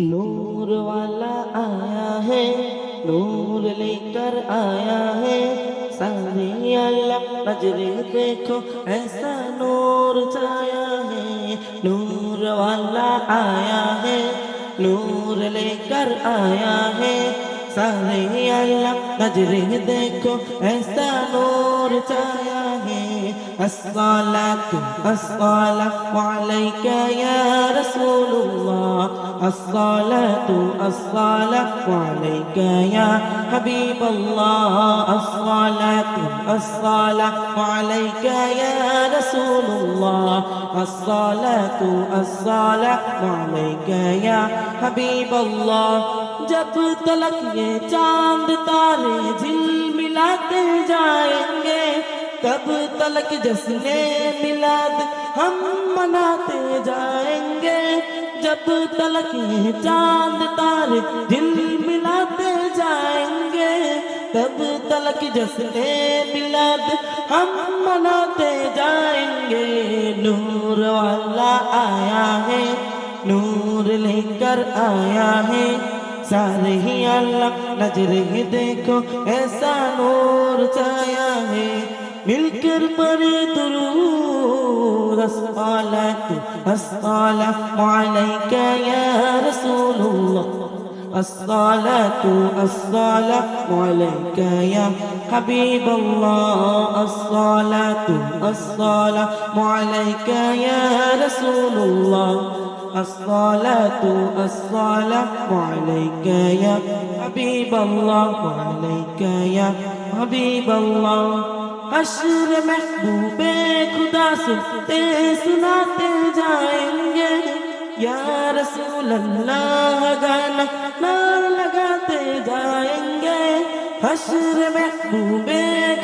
نور والا آیا ہے، نور لے کر آیا ہے۔ سارے اللہ نظر دیکھو، ایسا نور چھایا ہے۔ نور والا آیا ہے، نور لے کر آیا ہے۔ سارے اللہ نظر دیکھو، ایسا نور چھایا ہے۔ الصلاة الصلاة عليك يا رسول الله الصلاة الصلاة عليك يا حبيب الله. الصلاة الصلاة عليك يا رسول الله. الصلاة الصلاة عليك يا حبيب الله. جب تلک یہ چاند تارے جل ملاتے جائیں گے کب تلک جسن ملاد ہم مناتے جائیں گے۔ جب تلک یہ چاند تارے دل ملاتے جائیں گے۔ تب تلک جسن ملاد، ہم مناتے جائیں گے۔ نور والا آیا ہے، نور لے کر آیا ہے۔ سارے ہی اللہ، نظر ہی دیکھو، ایسا نور چھایا ہے۔ مل کر پڑے درود الصلاة الصلاة عليك يا رسول الله. الصلاة الصلاة عليك يا حبيب الله. الصلاة الصلاة عليك يا رسول الله. الصلاة الصلاة عليك يا حبيب الله. عليك يا حبيب الله. حشر محبوب خدا سنتے سناتے جائیں گے۔ یا رسول اللہ، گانا نار لگاتے جائیں گے۔ حشر محبوب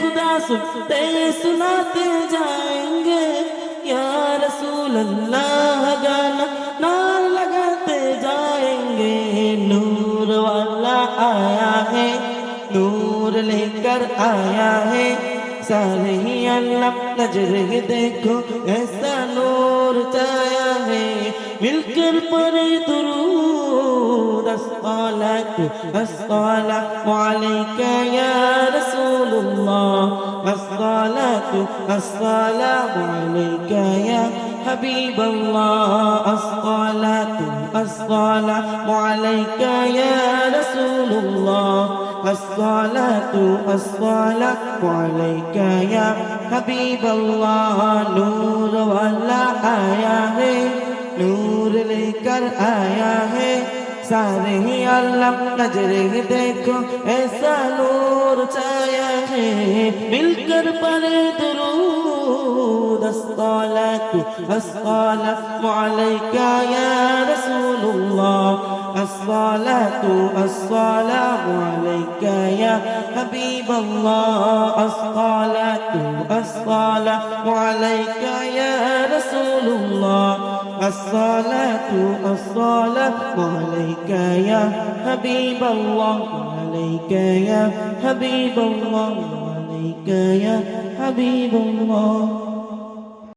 خدا سنتے سناتے جائیں گے۔ یا رسول اللہ، گانا نار لگاتے جائیں گے۔ نور والا آیا ہے، نور لے کر آیا ہے۔ سارے ہی اللہ نظر ہی دیکھو ایسا نور چایا ہے مل کر پڑے درود الصلاة الصلاة عليك يا رسول الله الصلاة الصلاة عليك يا حبيب الله الصلاة الصلاة عليك يا رسول الله الصلاة الصلاة عليك يا حبيب الله نور والا آیا ہے نور لے کر آیا ہے سارے ہی اللہ نظر ہی دیکھو ایسا نور چھایا ہے مل کر پڑے درود الصلاة الصلاة عليك يا رسول الله الصلاة الصلاة عليك يا حبيب الله. الصلاة الصلاة عليك يا رسول الله. الصلاة الصلاة عليك يا حبيب الله. عليك يا حبيب الله. عليك يا حبيب الله.